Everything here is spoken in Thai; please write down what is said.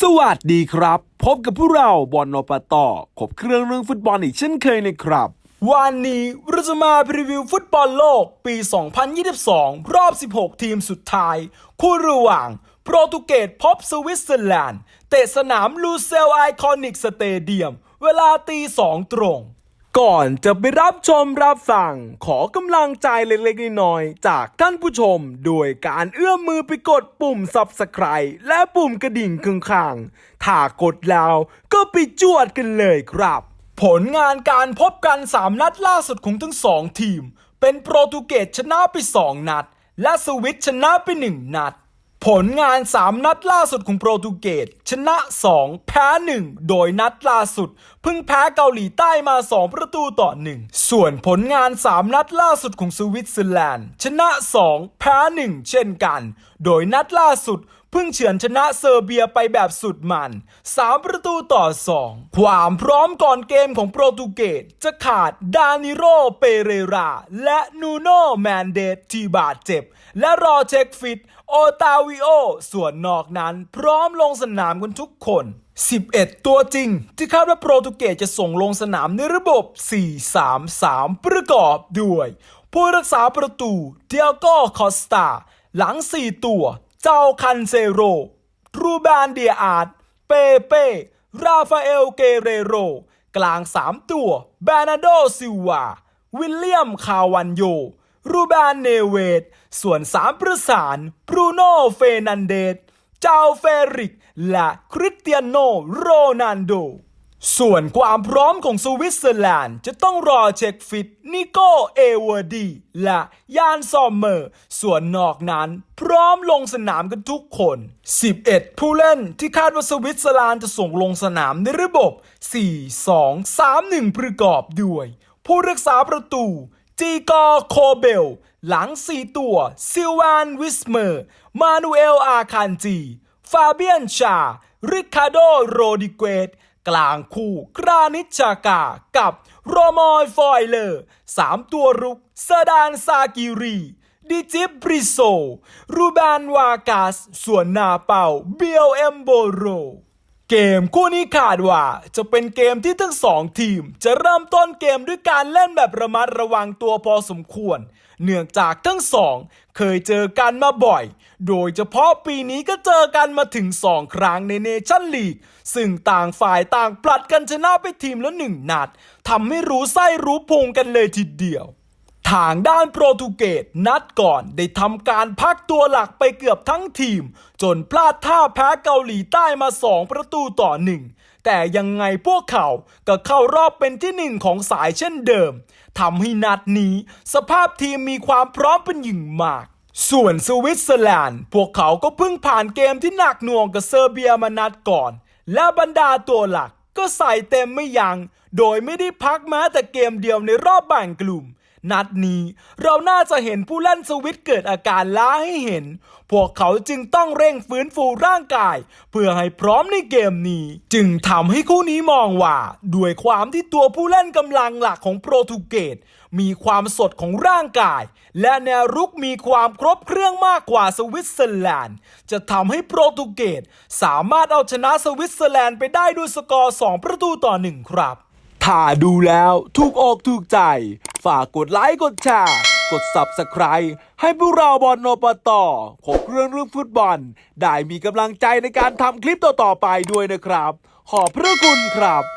สวัสดีครับ พบกับพวกเราบอลนปต่อขบเครื่องเรื่องฟุตบอลอีกเช่นเคยนะครับ วันนี้เราจะมาพรีวิวฟุตบอลโลกปี 2022 รอบ 16 ทีมสุดท้าย คู่ระหว่าง โปรตุเกสพบสวิตเซอร์แลนด์ เตะสนามลูเซลไอคอนิกสเตเดียม เวลาตีสองตรง ก่อนจะไปรับชมรับฟัง ขอกำลังใจเล็กๆน้อยๆจากท่านผู้ชม โดยการเอื้อมมือไปกดปุ่ม Subscribe และปุ่มกระดิ่งข้างๆถ้ากดแล้วก็ไปจวดกันเลยครับ ผลงานการพบกัน 3 นัดล่าสุดของทั้งสองทีม เป็นโปรตุเกสชนะไป 2 นัด และสวิตชนะไป 1 นัด ผลงาน 3 นัดล่าสุดของโปรตุเกสชนะ 2 แพ้ 1 โดยนัดล่าสุด เพิ่งแพ้เกาหลีใต้มา 2 ประตูต่อ 1 ส่วนผลงาน 3 นัดล่าสุดของสวิตเซอร์แลนด์ ชนะ 2 แพ้ 1 เช่นกัน โดยนัดล่าสุด พิ่งเฉือนชนะเซอร์เบียไปแบบสุดมัน 3 ประตูต่อ 2 ความพร้อมก่อนเกมของโปรตุเกสจะขาดดานิโรเปเรรา และนูโนแมนเดสที่บาดเจ็บ และรอเช็คฟิต โอตาวิโอ ส่วนนอกนั้นพร้อมลงสนามกันทุกคน 11 ตัวจริง ที่คาดว่าโปรตุเกสจะส่งลงสนามในระบบ 4-3-3 ประกอบด้วย ผู้รักษาประตูเดียโกคอสตา หลัง 4 ตัว เจ้าคันเซโร รูบานเดียอาร์ตเปเป้ ราฟาเอลเกเรโร กลาง3ตัวแบนาโดซิวา วิลเลียมคาวันโย รูบานเนเวต ส่วน3ประสานบรูโน่เฟนันเดส เจ้าเฟริก และคริสเตียโนโรนันโด ส่วนความพร้อมของสวิตเซอร์แลนด์ จะต้องรอเช็คฟิต นิโกเอเวอร์ดี และยานซอมเมอร์ ส่วนนอกนั้น พร้อมลงสนามกันทุกคน 11 ผู้เล่นที่คาดว่าสวิตเซอร์แลนด์จะส่งลงสนามในระบบ 4-2-3-1 ประกอบด้วย ผู้รักษาประตู จีกอโคเบล หลัง 4 ตัว ซิลวานวิสเมอร์ มานูเอลอาคานจี ฟาเบียนชา ริคาโดโรดิเกต กลางคู่กรานิชากากับโรมอยฟอยเลอร์สามตัวรุกเซดานซากิรีดิจิบริโซ รูบานวากาส ส่วนนาเป่าเบียวเอมโบโร เกมคู่นี้ขาดว่า จะเป็นเกมที่ทั้งสองทีม จะเริ่มต้นเกมด้วยการเล่นแบบระมัดระวังตัวพอสมควร เนื่องจากทั้งสองเคยเจอกันมาบ่อย โดยเฉพาะปีนี้ก็เจอกันมาถึง2ครั้งในเนชั่นลีก ซึ่งต่างฝ่ายต่างปลัดกันชนะไปทีมละหนึ่งนัดทำให้รู้ไส้รู้พุงกันเลยทีเดียว ทางด้านโปรตุเกสนัดก่อนได้ทำการพักตัวหลักไปเกือบทั้งทีม จนพลาดท่าแพ้เกาหลีใต้มา 2 ประตูต่อหนึ่งแต่ยังไงพวกเขาก็เข้ารอบเป็นที่หนึ่งของสายเช่นเดิมทำให้นัดนี้ สภาพทีมมีความพร้อมเป็นอย่างมาก ส่วนสวิตเซอร์แลนด์ พวกเขาก็เพิ่งผ่านเกมที่หนักหน่วงกับเซอร์เบียมานัดก่อน และบรรดาตัวหลักก็ใส่เต็มไม่ยัง้งโดยไม่ได้พักแม้แต่เกมเดียวในรอบแบ่งกลุ่ม นัดนี้ เราน่าจะเห็นผู้เล่นสวิตเกิดอาการล้าให้เห็น พวกเขาจึงต้องเร่งฟื้นฟูร่างกาย เพื่อให้พร้อมในเกมนี้ จึงทำให้คู่นี้มองว่า ด้วยความที่ตัวผู้เล่นกำลังหลักของโปรตุเกสมีความสดของร่างกาย และแนวรุกมีความครบเครื่องมากกว่าสวิตเซอร์แลนด์ จะทำให้โปรตุเกสสามารถเอาชนะสวิตเซอร์แลนด์ไปได้ด้วยสกอร์ 2 ประตูต่อ 1 ครับ ถ้าดูแล้วถูกอกถูกใจ ฝากกดไลค์กดแชร์กด Subscribe ให้พวกเราบอลนปต่อขบเรื่องเรื่องฟุตบอล ได้มีกำลังใจในการทำคลิปต่อๆไปด้วยนะครับ ขอบพระคุณครับ